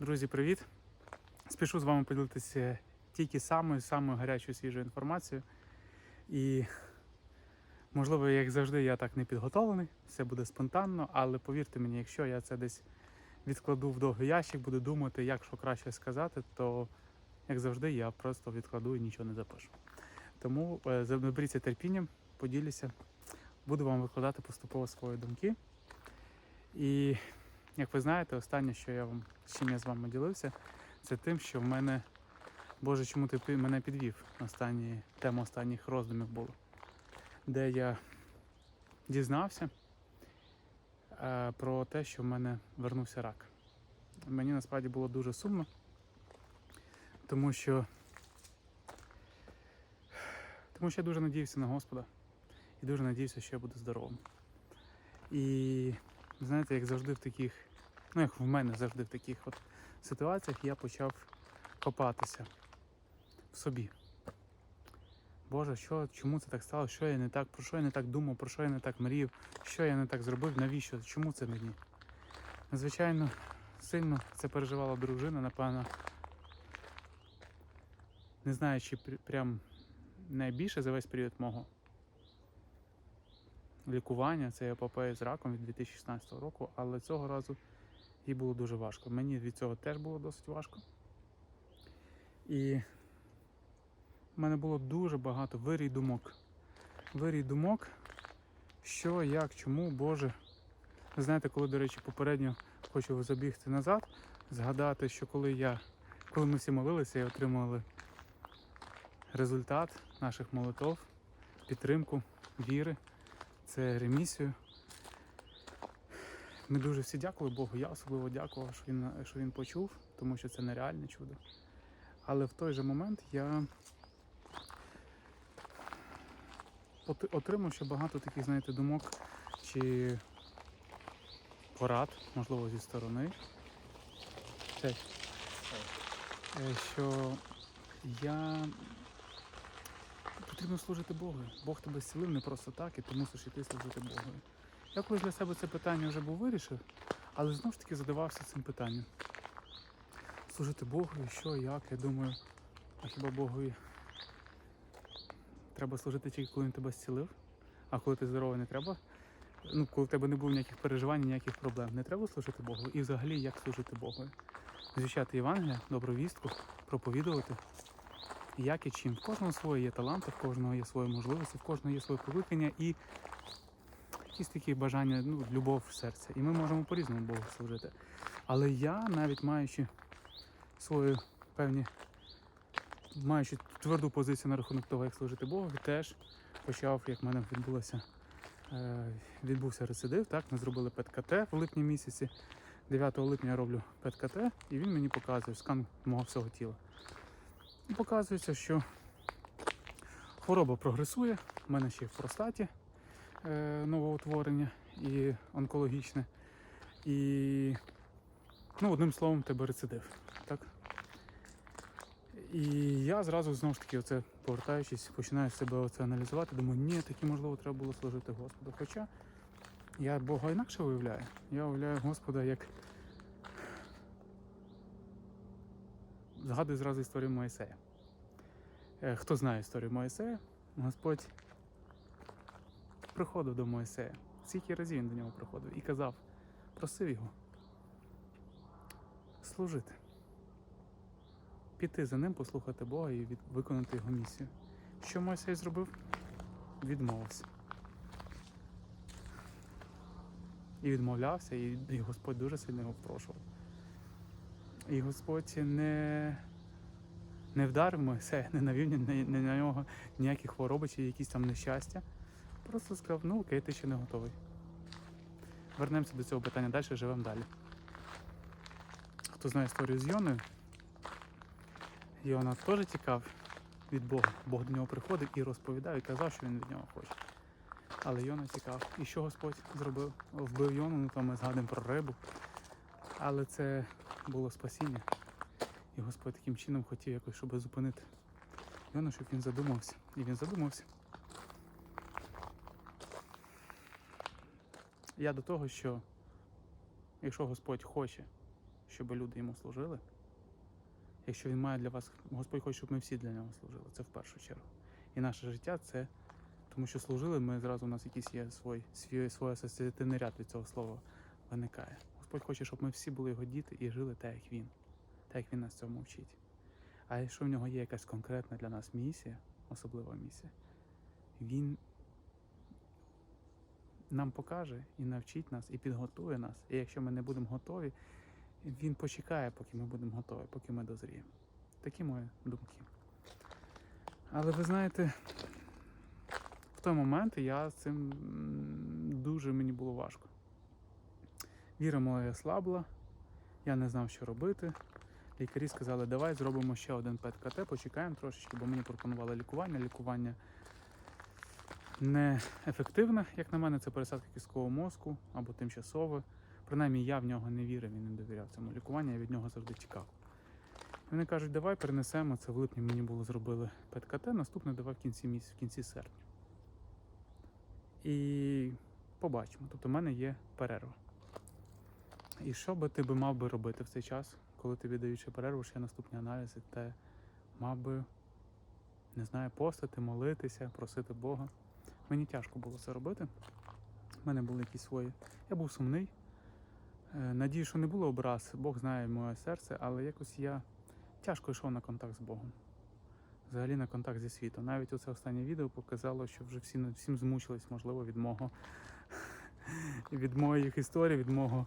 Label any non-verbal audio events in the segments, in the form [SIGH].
Друзі, привіт! Спішу з вами поділитися тільки самою самою гарячою свіжою інформацією. І, можливо, як завжди, я так не підготовлений, все буде спонтанно, але повірте мені, якщо я це десь відкладу в довгий ящик, буду думати, як що краще сказати, то, як завжди, я просто відкладу і нічого не запишу. Тому е, наберіться терпінням, поділюся, буду вам викладати поступово свої думки. І як ви знаєте, останнє, що я вам з чим я з вами ділився, це тим, що в мене, Боже, чому ти мене підвів? Останні, тема останніх роздумів була, де я дізнався е, про те, що в мене вернувся рак. Мені насправді було дуже сумно, тому що, тому що я дуже надіявся на Господа і дуже надіявся, що я буду здоровим. І знаєте, як завжди в таких, ну як в мене завжди в таких от ситуаціях, я почав копатися в собі. Боже, що, чому це так сталося? Що я не так, про що я не так думав, про що я не так мріяв, що я не так зробив, навіщо? Чому це мені? Звичайно, сильно це переживала дружина, напевно. Не знаю, чи прям найбільше за весь період мого лікування, це епопея з раком від 2016 року, але цього разу їй було дуже важко. Мені від цього теж було досить важко. І в мене було дуже багато вирій думок. Вирій думок, що, як, чому, Боже. Ви знаєте, коли, до речі, попередньо хочу забігти назад, згадати, що коли я, коли ми всі молилися і отримали результат наших молитов, підтримку, віри, це ремісію. Ми дуже всі дякували Богу. Я особливо дякував, що він, що він почув, тому що це нереальне чудо. Але в той же момент я отримав ще багато таких, знаєте, думок чи порад, можливо, зі сторони. Е, що я потрібно служити Богу. Бог тебе зцілив не просто так, і ти мусиш іти служити Богу. Я колись для себе це питання вже був вирішив, але знову ж таки задавався цим питанням. Служити Богу, що, як, я думаю, а хіба Богові треба служити тільки коли він тебе зцілив, а коли ти здоровий, не треба. Ну, коли в тебе не було ніяких переживань, ніяких проблем, не треба служити Богу. І взагалі як служити Богу? Звіщати Євангелія, добру вістку, проповідувати. Як і чим. В кожного свої є таланти, в кожного є свої можливості, в кожного є своє покликання і якісь такі бажання, ну, любов в серці. І ми можемо по-різному Богу служити. Але я, навіть маючи свою певні, маючи тверду позицію на рахунок того, як служити Богу, теж почав, як в мене відбулося, е, відбувся рецидив. Так, ми зробили ПЕТ-КТ в липні місяці. 9 липня я роблю ПЕТ-КТ, і він мені показує скан мого всього тіла. І показується, що хвороба прогресує. У мене ще в простаті новоутворення і онкологічне. І, ну, одним словом, тебе рецидив. Так? І я зразу знову ж таки, оце, повертаючись, починаю себе оце аналізувати. Думаю, ні, таки можливо треба було служити Господу. Хоча я Бога інакше уявляю. Я уявляю Господа як. Згадую зразу історію Моїсея. Е, Хто знає історію Моїсея, Господь приходив до Моїсея. Скільки разів він до нього приходив і казав, просив його служити, піти за ним, послухати Бога і від... виконати його місію. Що Мойсей зробив? Відмовився. І відмовлявся, і, Господь дуже сильно його впрошував. І Господь не, не вдарив Мойсея, не навів ні, ні на нього ніякі хвороби чи якісь там нещастя. Просто сказав, ну окей, ти ще не готовий. Вернемося до цього питання далі, живемо далі. Хто знає історію з Йоною, Йона теж тікав від Бога. Бог до нього приходив і розповідав, і казав, що він від нього хоче. Але Йона тікав. І що Господь зробив? Вбив Йону, ну то ми згадуємо про рибу. Але це було спасіння. І Господь таким чином хотів якось, щоб зупинити Йону, щоб він задумався. І він задумався. Я до того, що якщо Господь хоче, щоб люди йому служили, якщо він має для вас, Господь хоче, щоб ми всі для нього служили, це в першу чергу. І наше життя це тому, що служили, ми зразу у нас якийсь є свій, свій, свій асоціативний ряд від цього слова виникає. Господь хоче, щоб ми всі були його діти і жили так, як він, так як він нас цьому вчить. А якщо в нього є якась конкретна для нас місія, особлива місія, він нам покаже і навчить нас, і підготує нас. І якщо ми не будемо готові, він почекає, поки ми будемо готові, поки ми дозріємо. Такі мої думки. Але ви знаєте, в той момент я з цим дуже мені було важко. Віра моя слабла, я не знав, що робити. Лікарі сказали, давай зробимо ще один ПЕТ-КТ, почекаємо трошечки, бо мені пропонували лікування. Лікування не ефективне, як на мене, це пересадка кісткового мозку або тимчасове. Принаймні я в нього не вірив і не довіряв цьому лікуванню, я від нього завжди тікав. Вони кажуть, давай перенесемо це в липні мені було зробили ПЕТ-КТ, наступне давай в кінці місяця, в кінці серпня. І побачимо. Тобто в мене є перерва. І що би ти би мав би робити в цей час, коли тобі дають ще перерву, ще наступні аналізи, ти мав би, не знаю, постити, молитися, просити Бога. Мені тяжко було це робити. У мене були якісь свої. Я був сумний. Е, Надію, що не було образ, Бог знає моє серце, але якось я тяжко йшов на контакт з Богом. Взагалі на контакт зі світом. Навіть оце останнє відео показало, що вже всі всім змучились, можливо, від мого [LAUGHS] від моїх історій, від мого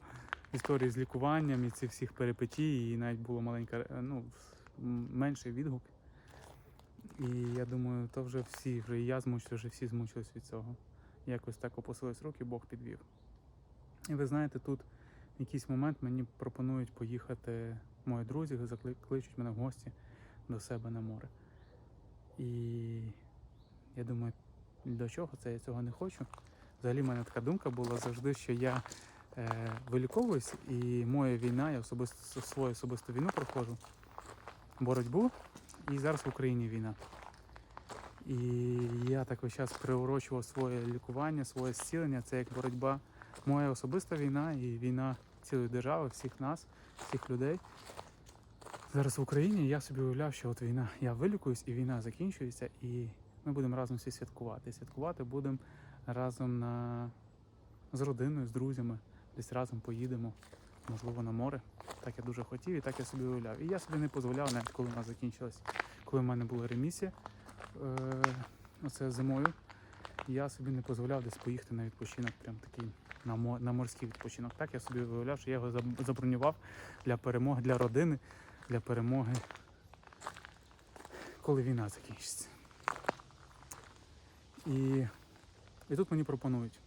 історії з лікуванням і цих всіх перипетій, і навіть було маленька, е, ну, менший відгук. І я думаю, то вже всі, вже і я змучився, вже всі змучились від цього. Якось так опустились руки, Бог підвів. І ви знаєте, тут в якийсь момент мені пропонують поїхати мої друзі, закли- кличуть мене в гості до себе на море. І я думаю, до чого це? Я цього не хочу. Взагалі, в мене така думка була завжди, що я е, виліковуюсь, і моя війна, я особисто свою особисту війну проходжу, боротьбу, і зараз в Україні війна. І я так час приурочував своє лікування, своє зцілення. Це як боротьба, моя особиста війна і війна цілої держави, всіх нас, всіх людей. Зараз в Україні я собі уявляв, що от війна, я вилікуюсь, і війна закінчується, і ми будемо разом всі святкувати. Святкувати будемо разом на... з родиною, з друзями, десь разом поїдемо, можливо, на море. Так я дуже хотів і так я собі уявляв. І я собі не дозволяв, навіть коли вона закінчилась, коли в мене була ремісія, е, оце зимою, я собі не дозволяв десь поїхати на відпочинок, прям такий на, на морський відпочинок. Так я собі уявляв, що я його забронював для перемоги, для родини, для перемоги, коли війна закінчиться. І, і тут мені пропонують.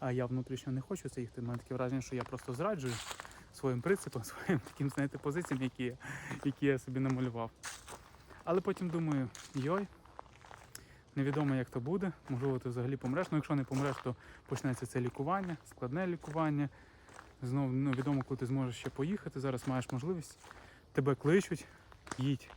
А я внутрішньо не хочу це їхати. У мене таке враження, що я просто зраджую своїм принципам, [LAUGHS] своїм таким, знаєте, позиціям, які, які я собі намалював. Але потім думаю, йой, невідомо як то буде, можливо, ти взагалі помреш. Ну, якщо не помреш, то почнеться це лікування, складне лікування. Знову ну, відомо, коли ти зможеш ще поїхати. Зараз маєш можливість, тебе кличуть, їдь.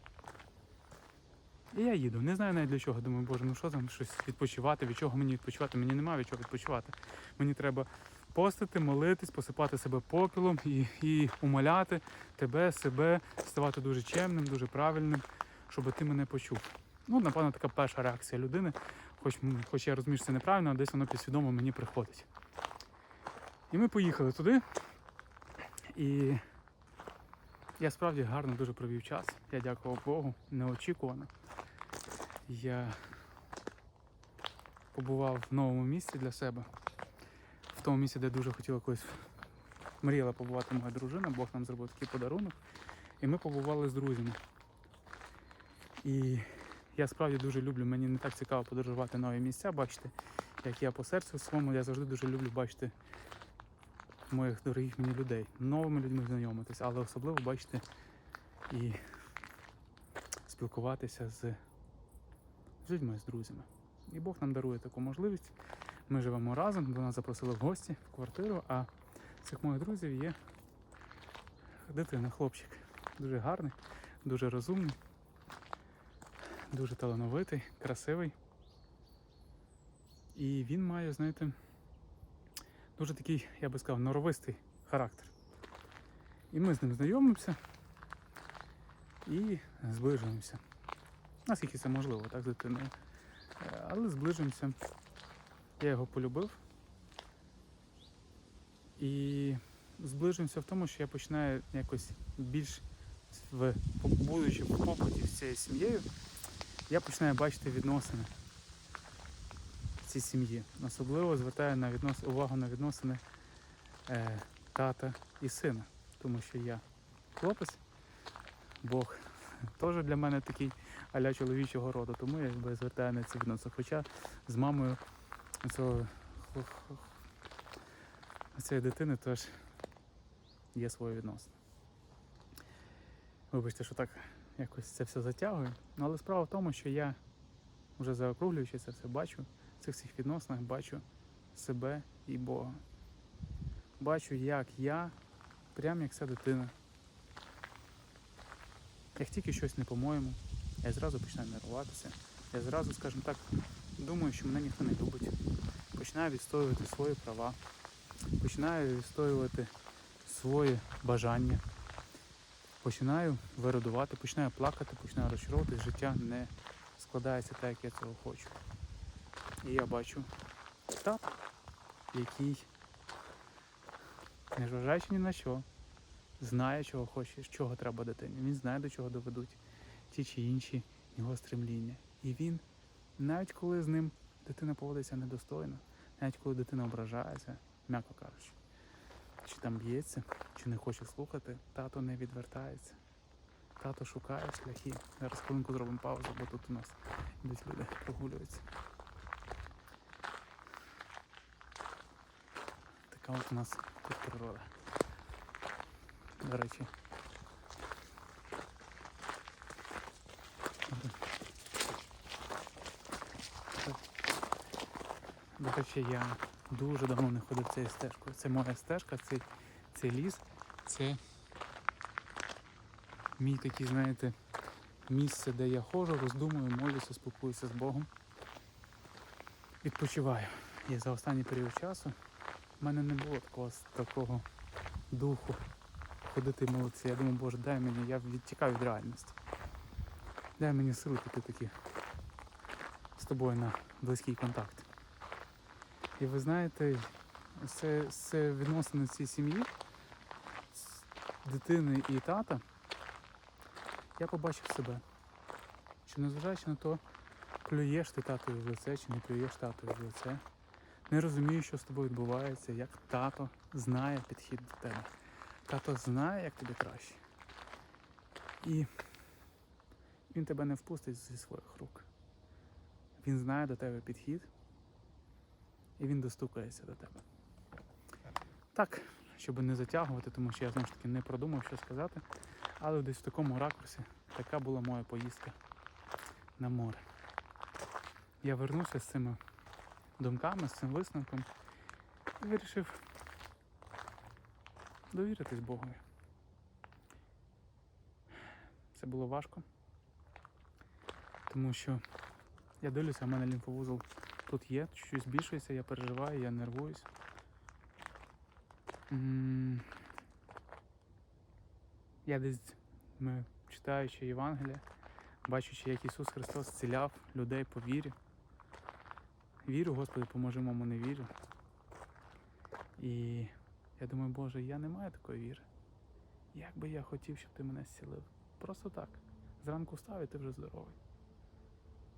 І я їду. Не знаю навіть для чого. Думаю, боже, ну що там щось відпочивати, від чого мені відпочивати? Мені немає від чого відпочивати. Мені треба постити, молитись, посипати себе попілом і, і умоляти тебе, себе, ставати дуже чемним, дуже правильним, щоб ти мене почув. Ну, напевно, така перша реакція людини, хоч, хоч я розумію, що це неправильно, але десь воно підсвідомо мені приходить. І ми поїхали туди. І я справді гарно дуже провів час. Я дякував Богу, неочікувано. Я побував в новому місці для себе, в тому місці, де дуже хотіла колись мріяла побувати моя дружина, Бог нам зробив такий подарунок. І ми побували з друзями. І я справді дуже люблю, мені не так цікаво подорожувати нові місця, бачите, як я по серцю своєму, я завжди дуже люблю бачити моїх дорогих мені людей, новими людьми знайомитися, але особливо бачити і спілкуватися з, з людьми, з друзями. І Бог нам дарує таку можливість. Ми живемо разом, до нас запросили в гості в квартиру, а цих моїх друзів є дитина, хлопчик. Дуже гарний, дуже розумний, дуже талановитий, красивий. І він має, знаєте, дуже такий, я би сказав, норовистий характер. І ми з ним знайомимося і зближуємося. Наскільки це можливо, так, з дитиною. Е, Але зближуємося. Я його полюбив. І зближуємося в тому, що я починаю якось більш в будучи в побуті з цією сім'єю, я починаю бачити відносини цій сім'ї. Особливо звертаю на віднос... увагу на відносини е, тата і сина. Тому що я хлопець, Бог [LAUGHS] теж для мене такий аля чоловічого роду, тому я якби звертаю на ці відносини. Хоча з мамою цього цієї дитини теж є свої відносини. Вибачте, що так якось це все затягую. Ну, але справа в тому, що я вже заокруглюючи це все бачу, в цих всіх відносинах бачу себе і Бога. Бачу, як я, прям як ця дитина. Як тільки щось не по-моєму, я зразу починаю нервуватися. Я зразу, скажімо так, думаю, що мене ніхто не любить. Починаю відстоювати свої права, починаю відстоювати своє бажання, починаю вирадувати, починаю плакати, починаю розчаровуватись, життя не складається так, як я цього хочу. І я бачу тата, який, незважаючи ні на що, знає, чого хоче, чого треба дитині. Він знає, до чого доведуть ті чи інші його стремління. І він, навіть коли з ним дитина поводиться недостойно, навіть коли дитина ображається, м'яко кажучи, чи там б'ється, чи не хоче слухати, тато не відвертається. Тато шукає шляхи. Зараз хвилинку зробимо паузу, бо тут у нас десь люди прогулюються. Така от у нас тут природа. До речі. До речі, я дуже давно не ходив цією стежкою. Це моя стежка, це, це ліс, це мій такий, знаєте, місце, де я ходжу, роздумую, молюся, спілкуюся з Богом. Відпочиваю. І за останній період часу в мене не було такого, такого духу ходити і молитися. Я думаю, Боже, дай мені, я відтікаю від реальності. Дай мені сили піти такі з тобою на близький контакт. І ви знаєте, це, це відносини цієї сім'ї, дитини і тата, я побачив себе. Що незважаючи на то, плюєш ти татові в лице чи не плюєш татові в лице, не розумієш, що з тобою відбувається, як тато знає підхід до тебе. Тато знає, як тобі краще. І він тебе не впустить зі своїх рук. Він знає до тебе підхід, і він достукається до тебе. Так, щоб не затягувати, тому що я знову ж таки не продумав, що сказати. Але десь в такому ракурсі така була моя поїздка на море. Я вернувся з цими думками, з цим висновком і вирішив довіритись Богові. Це було важко, тому що я дивлюся, в мене лімфовузол тут є, щось збільшується, я переживаю, я нервуюсь. Я десь ми, читаючи Євангелія, бачучи, як Ісус Христос зціляв людей по вірі. Вірю, Господи, поможи мому не вірю. І я думаю, Боже, я не маю такої віри. Як би я хотів, щоб ти мене зцілив. Просто так. Зранку встав і ти вже здоровий.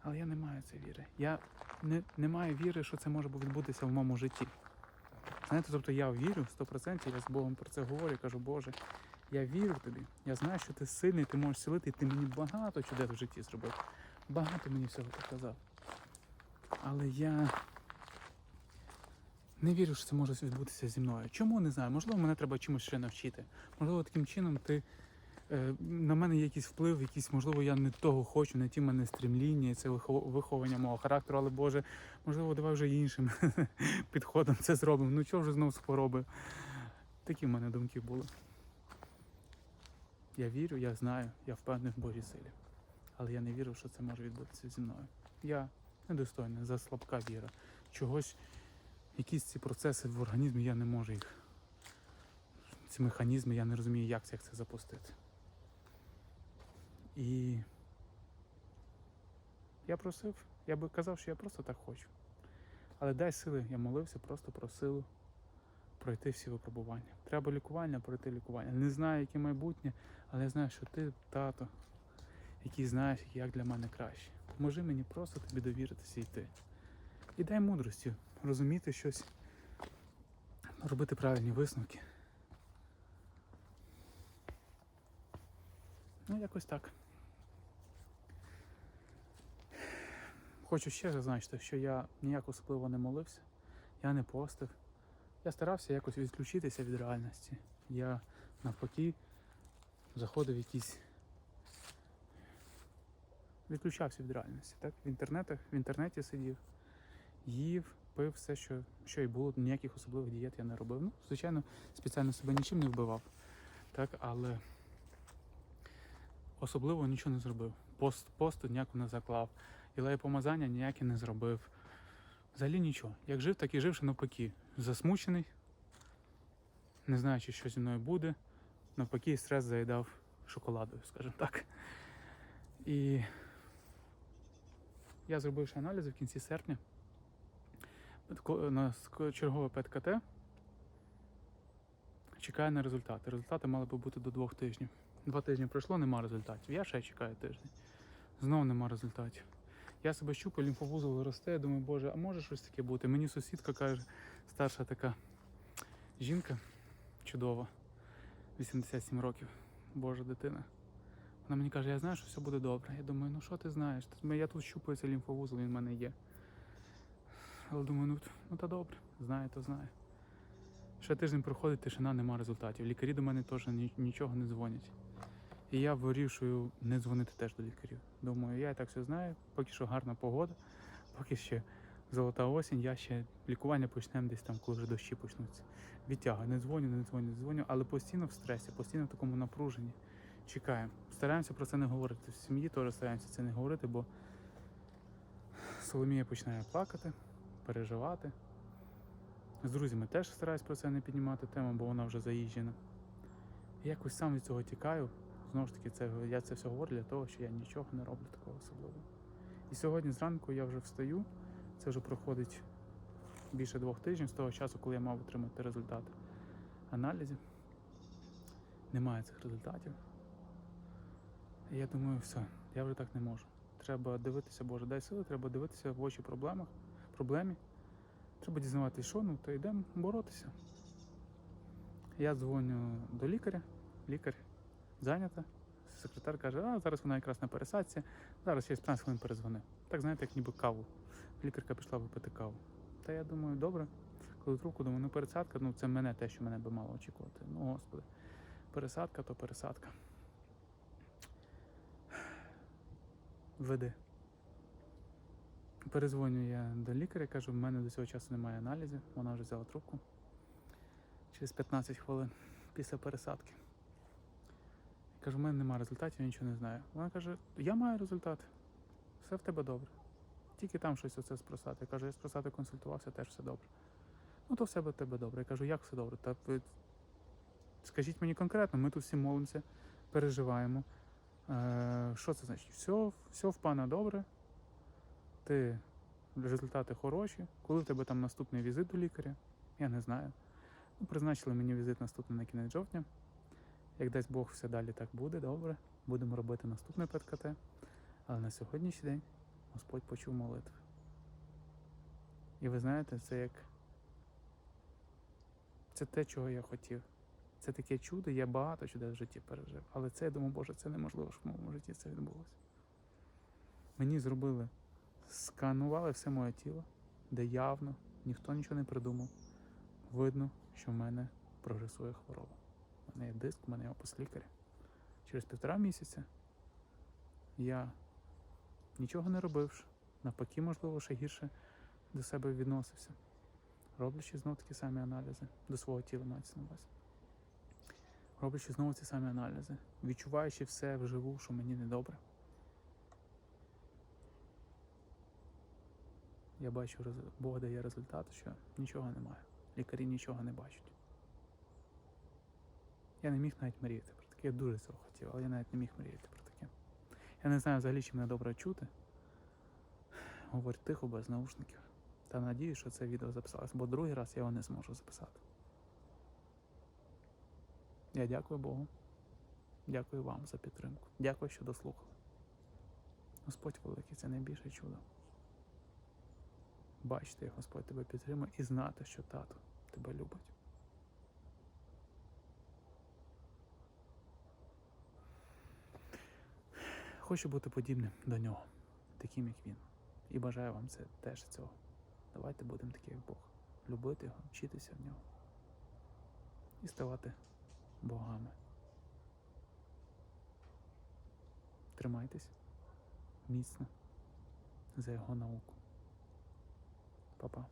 Але я не маю цієї віри. Я не, не маю віри, що це може відбутися в моєму житті. Знаєте, тобто я вірю 100%, я з Богом про це говорю, кажу, Боже, я вірю тобі. Я знаю, що ти сильний, ти можеш силити, і ти мені багато чудес в житті зробив. Багато мені всього показав. Але я не вірю, що це може відбутися зі мною. Чому не знаю? Можливо, мене треба чимось ще навчити. Можливо, таким чином ти. Е, На мене якийсь вплив, якийсь, можливо, я не того хочу, не ті мене стрімління, і це виховання мого характеру, але Боже, можливо, давай вже іншим [LAUGHS] підходом це зробимо. Ну чого вже знову з хвороби? Такі в мене думки були. Я вірю, я знаю, я впевнений в Божій силі. Але я не вірю, що це може відбутися зі мною. Я недостойний, за слабка віра. Чогось, якісь ці процеси в організмі я не можу їх. ці механізми, я не розумію, як це, як це запустити. І я просив, я би казав, що я просто так хочу. Але дай сили, я молився просто про силу пройти всі випробування. Треба лікування, пройти лікування. Не знаю, яке майбутнє, але я знаю, що ти тато, який знаєш, як для мене краще. Поможи мені просто тобі довіритися і йти. І дай мудрості розуміти щось, робити правильні висновки. Ну, якось так. Хочу ще зазначити, що я ніяк особливо не молився, я не постив. Я старався якось відключитися від реальності. Я навпаки заходив в якісь. Відключався від реальності. Так? В інтернетах, в інтернеті сидів, їв, пив все, що, що і було. Ніяких особливих дієт я не робив. Ну, звичайно, спеціально себе нічим не вбивав. Так? Але особливо нічого не зробив. Пост, посту ніяку не заклав. Ілеї помазання ніякі не зробив. Взагалі нічого. Як жив, так і жив, що навпаки. Засмучений, не знаючи, що зі мною буде. Навпаки, стрес заїдав шоколадою, скажімо так. І я зробив ще аналізи в кінці серпня. На чергове ПЕТ-КТ. Чекаю на результати. Результати мали би бути до двох тижнів. Два тижні пройшло, нема результатів. Я ще чекаю тиждень. Знову нема результатів. Я себе щупаю, лімфовузол росте, я думаю, боже, а може щось таке бути? Мені сусідка каже, старша така жінка чудова, 87 років, божа дитина. Вона мені каже, я знаю, що все буде добре. Я думаю, ну що ти знаєш? Я тут щупаю лімфовузол, він в мене є. Але думаю, ну, ну та добре, знає, то знає. Ще тиждень проходить, тишина, нема результатів. Лікарі до мене теж нічого не дзвонять. І я вирішую не дзвонити теж до лікарів. Думаю, я і так все знаю, поки що гарна погода, поки ще золота осінь, я ще лікування почнемо десь там, коли вже дощі почнуться. Відтягую, не дзвоню, не дзвоню, не дзвоню, але постійно в стресі, постійно в такому напруженні. Чекаємо. Стараємося про це не говорити. В сім'ї теж стараємося це не говорити, бо Соломія починає плакати, переживати. З друзями теж стараюсь про це не піднімати тему, бо вона вже заїжджена. Якось сам від цього тікаю. Знову ж таки, це, я це все говорю для того, що я нічого не роблю такого особливого. І сьогодні зранку я вже встаю, це вже проходить більше двох тижнів з того часу, коли я мав отримати результати аналізів. Немає цих результатів. І я думаю, все, я вже так не можу. Треба дивитися, Боже, дай сили, треба дивитися в очі проблемах, проблемі. Треба дізнаватися, що, ну, то йдемо боротися. Я дзвоню до лікаря, лікар зайнята. Секретар каже, а зараз вона якраз на пересадці, зараз через 15 хвилин перезвонив. Так знаєте, як ніби каву. Лікарка пішла випити каву. Та я думаю, добре, коли трубку думаю, ну пересадка, ну це мене те, що мене би мало очікувати. Ну, господи, пересадка то пересадка. Веди. Перезвоню я до лікаря, кажу, в мене до цього часу немає аналізів. Вона вже взяла трубку через 15 хвилин після пересадки. Кажу, в мене немає результатів, я нічого не знаю. Вона каже, я маю результати, все в тебе добре. Тільки там щось оце з простати. Я кажу, я з простати консультувався, теж все добре. Ну, то все в тебе добре. Я кажу, як все добре? Та ви скажіть мені конкретно, ми тут всі молимося, переживаємо. Е, що це значить? Все, все в пана добре. Ти результати хороші. Коли в тебе там наступний візит до лікаря? Я не знаю. Ну, призначили мені візит наступний на кінець жовтня. Як дасть Бог, все далі так буде, добре. Будемо робити наступне ПЕТ-КТ. Але на сьогоднішній день Господь почув молитви. І ви знаєте, це як. Це те, чого я хотів. Це таке чудо, я багато чудес в житті пережив. Але це, я думаю, Боже, це неможливо, щоб в моєму житті це відбулося. Мені зробили, сканували все моє тіло, де явно ніхто нічого не придумав. Видно, що в мене прогресує хвороба. Мене є диск, у мене опис лікаря. Через півтора місяця я нічого не робивши, навпаки, можливо, ще гірше до себе відносився, роблячи знов такі самі аналізи до свого тіла мається на увазі. Роблячи знову ці самі аналізи, відчуваючи все вживу, що мені недобре. Я бачу, Бог дає результат, що нічого немає. Лікарі нічого не бачать. Я не міг навіть мріяти про таке. Я дуже цього хотів, але я навіть не міг мріяти про таке. Я не знаю взагалі, чи мене добре чути. Говорю тихо, без наушників. Та надію, що це відео записалось, бо другий раз я його не зможу записати. Я дякую Богу. Дякую вам за підтримку. Дякую, що дослухали. Господь великий, це найбільше чудо. Бачити, Господь тебе підтримує і знати, що тато тебе любить. Хочу бути подібним до нього, таким як він. І бажаю вам це теж цього. Давайте будемо такі, як Бог. Любити його, вчитися в нього. І ставати богами. Тримайтесь міцно за його науку. Па-па.